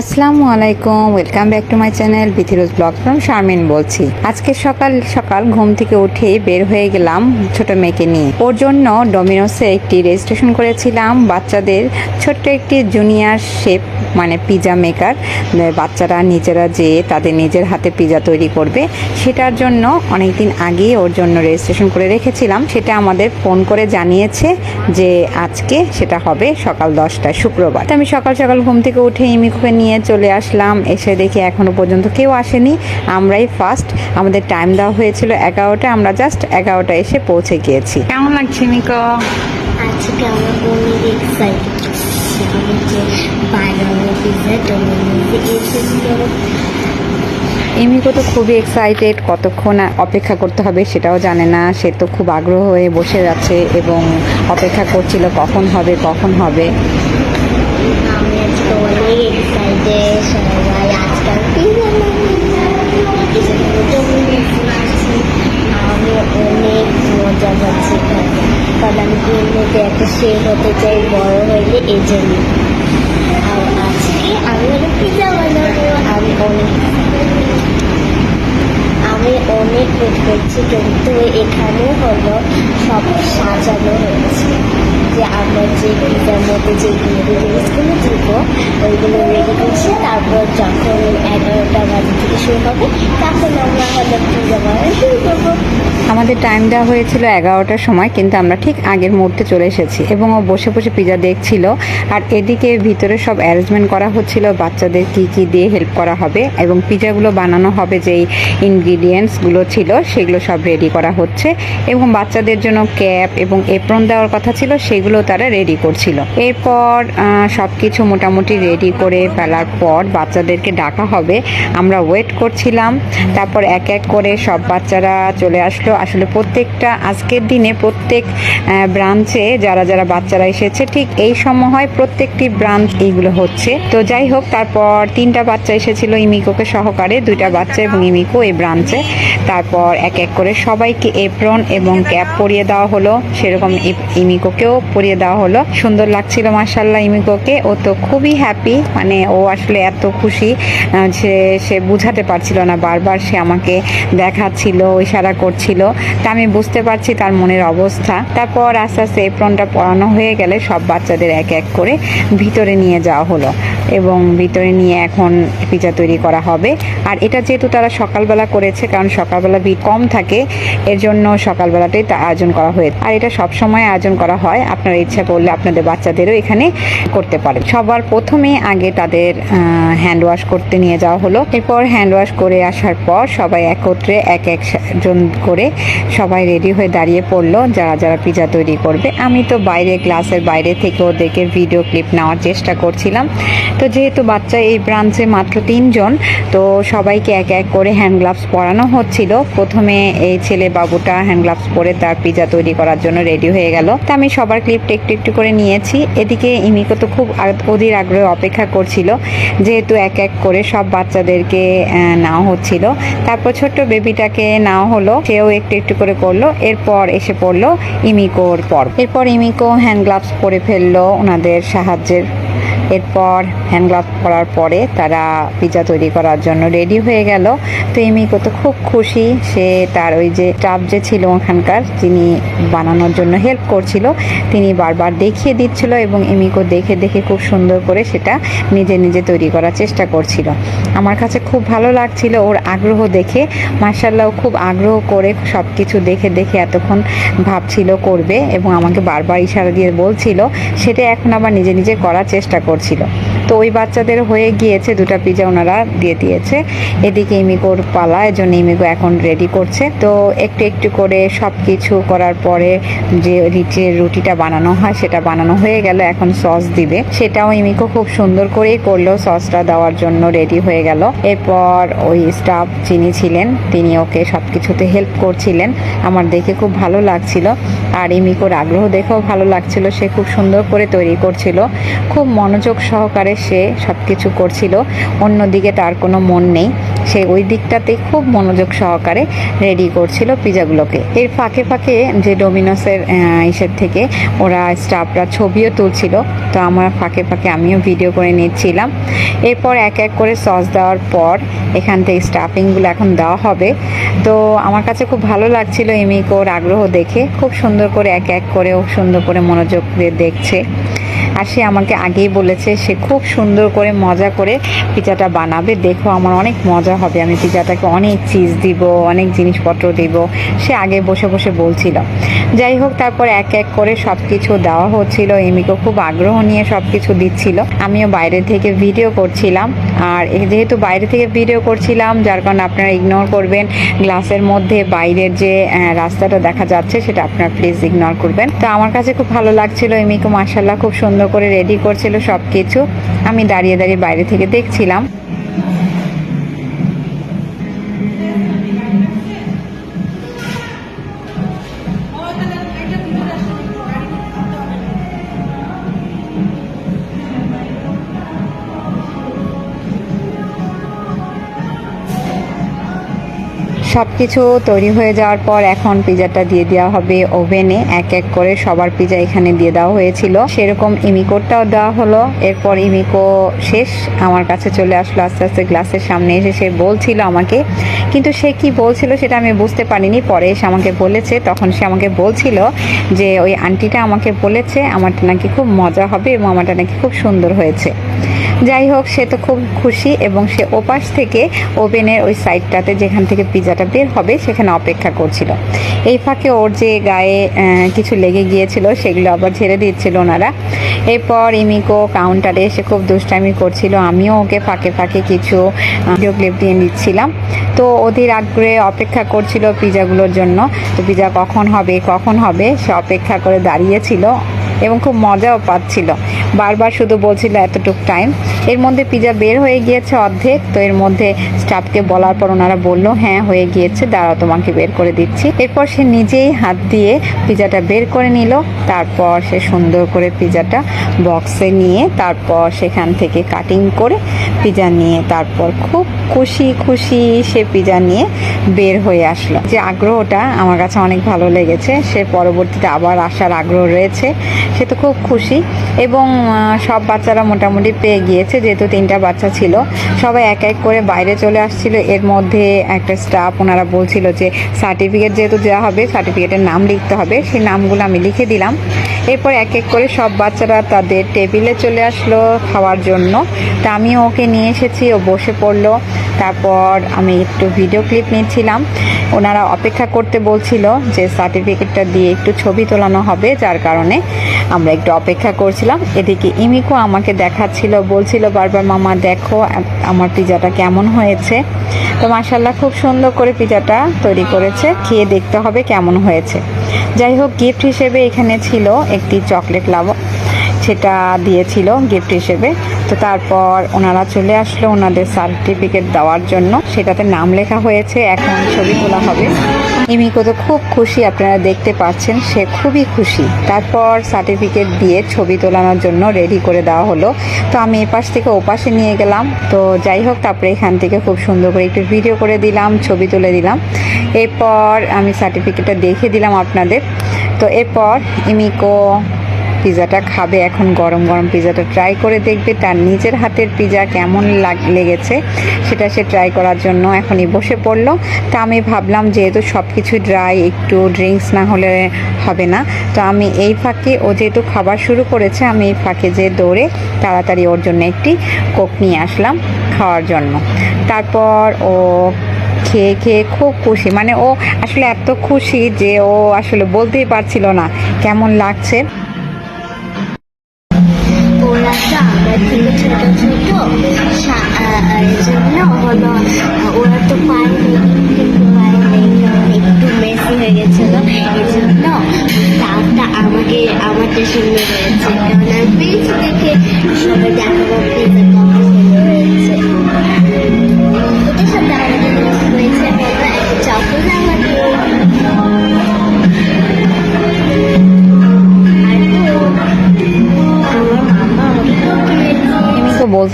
আসসালামু আলাইকুম welcome back to my channel Bithirose vlog from Sharmin বলছি। আজকে সকাল সকাল ঘুম থেকে উঠে বের হয়ে গেলাম ছোট মেয়েকে নিয়ে। ওর জন্য ডোমিনোসে একটি রেজিস্ট্রেশন করেছিলাম। বাচ্চাদের ছোট্ট একটি জুনিয়র শেপ মানে পিজা মেকার বাচ্চারা নিজেরা যেয়ে তাদের নিজের হাতে পিজা তৈরি করবে, সেটার জন্য অনেক দিন আগেই ওর জন্য রেজিস্ট্রেশন করে রেখেছিলাম। সেটা আমাদের ফোন করে জানিয়েছে যে আজকে সেটা হবে সকাল দশটায়, শুক্রবার। আমি সকাল সকাল ঘুম থেকে উঠে ইমিকুকে নিয়ে চলে আসলাম। এসে দেখি এখনও পর্যন্ত কেউ আসেনি। আমরাই ফার্স্ট আমাদের টাইম দেওয়া হয়েছিল এগারোটা। আমরা জাস্ট এগারোটা এসে পৌঁছে গিয়েছি। কেমন লাগছে মিকো আজকে আমরা অনেক এক্সাইটেড যে বানানো পিজা ডোমিনোসে তো খুবই এক্সাইটেড কতক্ষণ অপেক্ষা করতে হবে সেটাও জানে না। সে তো খুব আগ্রহ হয়ে বসে যাচ্ছে এবং অপেক্ষা করছিল কখন হবে কখন হবে আমি আজকে অনেক এক্সাইটেড সবাই আজকাল পিজা আমি অনেক মজা পাচ্ছি কারণ আমি এমনিতে একটা শেফ হতে চাই বড় হইলে এই জন্য আর আজকে আমি একটা পিজা বানাবো, আমি অনেক আমি অনেক ওয়েট করছি, কিন্তু এখানে হলো সব সাজানো হয়েছে। যে আমরা যে পিজার মধ্যে যে ইনগ্রিডিয়েন্টসগুলো দিব ওইগুলো রেডি করছি। তারপর যখন এগারোটা বাজে থেকে শুরু হবে, তখন আমরা হলো পিজা বানানো শুরু করব। আমাদের টাইম দেওয়া হয়েছিল এগারোটার সময়, কিন্তু আমরা ঠিক আগের মুহূর্তে চলে এসেছি এবং ও বসে বসে পিজা দেখছিল। আর এদিকে ভিতরে সব অ্যারেঞ্জমেন্ট করা হচ্ছিল, বাচ্চাদের কি কি দিয়ে হেল্প করা হবে এবং পিজাগুলো বানানো হবে, যেই ইনগ্রিডিয়েন্টসগুলো ছিল, সেগুলো সব রেডি করা হচ্ছে। এবং বাচ্চাদের জন্য ক্যাপ এবং এপ্রন দেওয়ার কথা ছিল সেগুলো তারা রেডি করছিল। এরপর সব কিছু মোটামুটি রেডি করে ফেলার পর বাচ্চাদেরকে ডাকা হবে। আমরা ওয়েট করছিলাম। তারপর এক এক করে সব বাচ্চারা চলে আসলো। আসলে প্রত্যেকটা, আজকের দিনে প্রত্যেক ব্রাঞ্চে যারা যারা বাচ্চারা এসেছে, ঠিক এই সময় প্রত্যেকটি ব্রাঞ্চ এইগুলো হচ্ছে। তো যাই হোক, তারপর তিনটা বাচ্চা এসেছিল ইমিকোকে সহকারে, দুইটা বাচ্চা এবং ইমিকো এই ব্রাঞ্চে তারপর এক এক করে সবাইকে এপ্রন এবং ক্যাপ পরিয়ে দেওয়া হলো। সেরকম ইমিকোকেও পরিয়ে দেওয়া হলো। সুন্দর লাগছিল মার্শাল্লাহ ইমিকোকে ও তো খুবই হ্যাপি মানে ও আসলে এত খুশি যে সে বুঝাতে পারছিল না, বারবার সে আমাকে দেখাচ্ছিল, ইশারা করছিল। তা আমি বুঝতে পারছি তার মনের অবস্থা। তারপর আস্তে আস্তে এপ্রনটা পরানো হয়ে গেলে সব বাচ্চাদের এক এক করে ভিতরে নিয়ে যাওয়া হলো। এবং ভিতরে নিয়ে এখন পিজা তৈরি করা হবে। আর এটা যেহেতু তারা সকালবেলা করেছে, কারণ সকালবেলা ভিড় কম থাকে, এর জন্য সকালবেলাটাই তা আয়োজন করা হয়েছে আর এটা সব সময় আয়োজন করা হয়। আপনারা ইচ্ছা করলে আপনাদের বাচ্চাদেরও এখানে করতে পারেন। সবার প্রথমে আগে তাদের হ্যান্ড ওয়াশ করতে নিয়ে যাওয়া হলো। এরপর হ্যান্ড ওয়াশ করে আসার পর সবাই একত্রে এক এক জন করে সবাই রেডি হয়ে দাঁড়িয়ে পড়ল, যারা যারা পিজা তৈরি করবে। আমি তো বাইরে ক্লাসের বাইরে থেকে ওদেরকে ভিডিও ক্লিপ নেওয়ার চেষ্টা করছিলাম। তো যেহেতু বাচ্চা এই ব্রাঞ্চে মাত্র তিনজন, তো সবাইকে এক এক করে হ্যান্ড গ্লাভস পরানো হচ্ছিল। প্রথমে এই ছেলে বাবুটা হ্যান্ড গ্লাভস পরে তার পিজা তৈরি করার জন্য রেডি হয়ে গেল। তো আমি সবার ক্লিপটা একটু একটু করে নিয়েছি। এদিকে ইমিকো তো খুব অধীর আগ্রহে অপেক্ষা করছিল, যেহেতু এক এক করে সব বাচ্চাদেরকে নেওয়া হচ্ছিল। তারপর ছোট্ট বেবিটাকে নেওয়া হলো, সেও একটু একটু করে করল, এরপর এসে পড়ল ইমিকোর পর এরপর ইমিকো হ্যান্ড গ্লাভস পরে ফেলল ওনাদের সাহায্যের। এরপর হ্যান্ড গ্লাভ পরার পরে তারা পিজা তৈরি করার জন্য রেডি হয়ে গেল। তো ইমিকো তো খুব খুশি, সে তার ওই যে স্টাফ যে ছিল ওখানকার যিনি বানানোর জন্য হেল্প করছিল। তিনি বারবার দেখিয়ে দিচ্ছিল এবং এমিকো দেখে দেখে খুব সুন্দর করে সেটা নিজে নিজে তৈরি করার চেষ্টা করছিল। আমার কাছে খুব ভালো লাগছিল ওর আগ্রহ দেখে। মার্শাল্লাহ খুব আগ্রহ করে সব কিছু দেখে দেখে এতক্ষণ ভাবছিল করবে এবং আমাকে বারবার ইশারা দিয়ে বলছিল। সেটা এখন আবার নিজে নিজে করার চেষ্টা করছিল। তো ওই বাচ্চাদের হয়ে গিয়েছে দুটো পিজা ওনারা দিয়ে দিয়েছে। এদিকে ইমিকোর পালা, এজন্য ইমিকো এখন রেডি করছে। তো একটু একটু করে সব কিছু করার পরে যে নিচের রুটিটা বানানো হয়, সেটা বানানো হয়ে গেল, এখন সস দিবে। সেটাও ইমিকো খুব সুন্দর করেই করল সসটা দেওয়ার জন্য রেডি হয়ে গেল। এরপর ওই স্টাফ যিনি ছিলেন, তিনি ওকে সব কিছুতে হেল্প করছিলেন। আমার দেখে খুব ভালো লাগছিল। আর ইমিকোর আগ্রহ দেখেও ভালো লাগছিল। সে খুব সুন্দর করে তৈরি করছিল। খুব মনোযোগ মনোযোগ সহকারে সে সব কিছু করছিল। অন্যদিকে তার কোনো মন নেই। সে ওই দিকটাতেই খুব মনোযোগ সহকারে রেডি করছিল পিজাগুলোকে। এর ফাঁকে ফাঁকে যে ডোমিনোসের ইসের থেকে ওরা স্টাফরা ছবিও তুলছিল। তো আমার ফাঁকে ফাঁকে আমিও ভিডিও করে নিচ্ছিলাম। এরপর এক এক করে সস দেওয়ার পর এখান থেকে স্টাফিংগুলো এখন দেওয়া হবে। তো আমার কাছে খুব ভালো লাগছিল এমিকোর আগ্রহ দেখে। খুব সুন্দর করে এক এক করে সুন্দর করে মনোযোগ দিয়ে দেখছে। আর সে আমাকে আগেই বলেছে, সে খুব সুন্দর করে মজা করে পিজাটা বানাবে। দেখো আমার অনেক মজা হবে, আমি পিজাটাকে অনেক চিজ দিব, অনেক জিনিসপত্র দিব, সে আগে বসে বসে বলছিল। যাই হোক, তারপর এক এক করে সব কিছু দেওয়া হচ্ছিল, এমিকো খুব আগ্রহ নিয়ে সব কিছু দিচ্ছিল। আমিও বাইরে থেকে ভিডিও করছিলাম, আর যেহেতু বাইরে থেকে ভিডিও করছিলাম, যার কারণে আপনারা ইগনোর করবেন, গ্লাসের মধ্যে বাইরের যে রাস্তাটা দেখা যাচ্ছে, সেটা আপনারা প্লিজ ইগনোর করবেন। তো আমার কাছে খুব ভালো লাগছিল, এমিকো মাসাল্লাহ খুব সুন্দর করে রেডি করছিল সব কিছু আমি দাঁড়িয়ে দাঁড়িয়ে বাইরে থেকে দেখছিলাম। সব কিছু তৈরি হয়ে যাওয়ার পর এখন পিজাটা দিয়ে দেওয়া হবে ওভেনে। এক এক করে সবার পিজা এখানে দিয়ে দেওয়া হয়েছিল। সেরকম ইমিকোরটাও দেওয়া হলো। এরপর ইমিকো শেষ। আমার কাছে চলে আসলো আস্তে আস্তে গ্লাসের সামনে এসে সে বলছিল আমাকে। কিন্তু সে কি বলছিল সেটা আমি বুঝতে পারিনি। পরে এসে আমাকে বলেছে। তখন সে আমাকে বলছিল যে, ওই আন্টিটা আমাকে বলেছে, আমারটা নাকি খুব মজা হবে এবং আমারটা নাকি খুব সুন্দর হয়েছে। যাই হোক, সে তো খুব খুশি এবং সে ওপাশ থেকে ওভেনের ওই সাইডটাতে যেখান থেকে পিজাটা বের হবে, সেখানে অপেক্ষা করছিল। এই ফাঁকে ওর যে গায়ে কিছু লেগে গিয়েছিল, সেগুলো আবার ঝেড়ে দিচ্ছিল ওনারা। এরপর ইমিকো কাউন্টারে এসে খুব দুষ্টামি করছিল, আমিও ওকে ফাঁকে ফাঁকে কিছু ভিডিও ক্লিপ দিয়ে নিচ্ছিলাম। তো অধীর আগ্রহে অপেক্ষা করছিল পিজাগুলোর জন্য। তো পিজা কখন হবে কখন হবে, সে অপেক্ষা করে দাঁড়িয়েছিল। এবং খুব মজাও পাচ্ছিল। বারবার শুধু বলছিল এতটুক টাইম এর মধ্যে পিজা বের হয়ে গিয়েছে অর্ধেক। তো এর মধ্যে স্টাফকে বলার পর ওনারা বলল হ্যাঁ হয়ে গিয়েছে, দাঁড়াও, তোমাকে বের করে দিচ্ছি। এরপর সে নিজেই হাত দিয়ে পিজাটা বের করে নিল। তারপর সে সুন্দর করে পিজাটা বক্সে নিয়ে তারপর সেখান থেকে কাটিং করে পিজা নিয়ে তারপর খুব খুশি খুশি সে পিজা নিয়ে বের হয়ে আসলো। যে আগ্রহটা আমার কাছে অনেক ভালো লেগেছে। সে পরবর্তীতে আবার আসার আগ্রহ রয়েছে। সে তো খুব খুশি এবং সব বাচ্চারা মোটামুটি পেয়ে গিয়েছে। যেহেতু তিনটা বাচ্চা ছিল, সবাই এক এক করে বাইরে চলে আসছিল। এর মধ্যে একটা স্টাফ ওনারা বলছিল যে সার্টিফিকেট যেহেতু দেওয়া হবে সার্টিফিকেটের নাম লিখতে হবে, সেই নামগুলো আমি লিখে দিলাম। এরপর এক এক করে সব বাচ্চারা তাদের টেবিলে চলে আসলো খাওয়ার জন্য। তা আমিও ওকে নিয়ে এসেছি, ও বসে পড়ল। তারপর আমি একটু ভিডিও ক্লিপ নিচ্ছিলাম। ওনারা অপেক্ষা করতে বলছিল যে সার্টিফিকেটটা দিয়ে একটু ছবি তোলানো হবে, যার কারণে আমরা একটু অপেক্ষা করছিলাম। এদিকে ইমিকো আমাকে দেখাচ্ছিল, বলছিল বারবার মামা, দেখো আমার পিজাটা কেমন হয়েছে? তো মাসাল্লাহ খুব সুন্দর করে পিজাটা তৈরি করেছে। খেয়ে দেখতে হবে কেমন হয়েছে। যাই হোক গিফট হিসেবে এখানে ছিল একটি চকলেট লাভ সেটা দিয়েছিল গিফট হিসেবে। তো তারপর ওনারা চলে আসলো ওনাদের সার্টিফিকেট দেওয়ার জন্য। সেটাতে নাম লেখা হয়েছে, এখন ছবি তোলা হবে। ইমিকো তো খুব খুশি, আপনারা দেখতে পাচ্ছেন, সে খুবই খুশি। তারপর সার্টিফিকেট দিয়ে ছবি তোলানোর জন্য রেডি করে দেওয়া হলো। তো আমি এপাশ থেকে ওপাশে নিয়ে গেলাম। তো যাই হোক, তারপরে এখান থেকে খুব সুন্দর করে একটু ভিডিও করে দিলাম, ছবি তুলে দিলাম। এরপর আমি সার্টিফিকেটটা দেখে দিলাম আপনাদের। তো এরপর ইমিকো পিজাটা খাবে এখন গরম গরম পিজাটা ট্রাই করে দেখবে তার নিজের হাতের পিজা কেমন লাগ- লেগেছে, সেটা সে ট্রাই করার জন্য এখনই বসে পড়ল। তা আমি ভাবলাম যেহেতু সব কিছু ড্রাই একটু ড্রিঙ্কস না হলে হবে না। তো আমি এই ফাঁকে, ও যেহেতু খাবার শুরু করেছে, আমি এই ফাঁকে যে দৌড়ে তাড়াতাড়ি ওর জন্য একটি কোক নিয়ে আসলাম খাওয়ার জন্য। তারপর ও খেয়ে খেয়ে খুব খুশি। মানে ও আসলে এত খুশি যে ও আসলে বলতেই পারছিল না কেমন লাগছে। আহ, ওরা তো পারেনি কিন্তু পারেনি একটু মেসি হয়ে গেছিল এই জন্য আমাকে আমাকে সঙ্গে রয়েছে।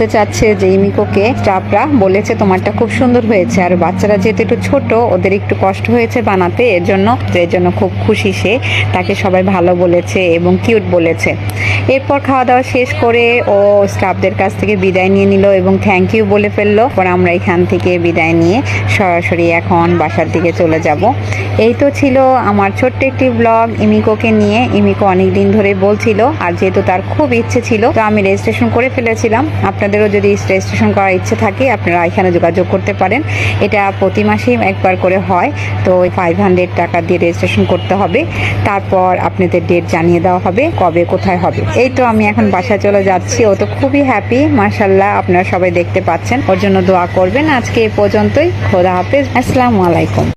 বলতে চাচ্ছে যে ইমিকোকে স্টাফরা বলেছে তোমারটা খুব সুন্দর হয়েছে আর বাচ্চারা যেহেতু একটু ছোট, ওদের একটু কষ্ট হয়েছে বানাতে এর জন্য এর জন্য খুব খুশি সে, তাকে সবাই ভালো বলেছে এবং কিউট বলেছে। এরপর খাওয়া দাওয়া শেষ করে ও স্টাফদের কাছ থেকে বিদায় নিয়ে নিল এবং থ্যাংক ইউ বলে ফেলল। পর আমরা এখান থেকে বিদায় নিয়ে সরাসরি এখন বাসার দিকে চলে যাব। এই তো ছিল আমার ছোট্ট একটি ব্লগ ইমিকোকে নিয়ে। ইমিকো অনেক দিন ধরে বলছিল, আর যেহেতু তার খুব ইচ্ছে ছিল, তো আমি রেজিস্ট্রেশন করে ফেলেছিলাম। আপনাদেরও যদি রেজিস্ট্রেশন করার ইচ্ছে থাকে, আপনারা এখানে যোগাযোগ করতে পারেন। এটা প্রতি মাসেই একবার করে হয়, তো ওই ফাইভ হান্ড্রেড টাকা দিয়ে রেজিস্ট্রেশন করতে হবে। তারপর আপনাদের ডেট জানিয়ে দেওয়া হবে কবে কোথায় হবে। এই তো আমি এখন বাসায় চলে যাচ্ছি। ও তো খুবই হ্যাপি মার্শাল্লাহ আপনারা সবাই দেখতে পাচ্ছেন। ওর জন্য দোয়া করবেন। আজকে এ পর্যন্তই। খোদা হাফেজ। আসসালামু আলাইকুম।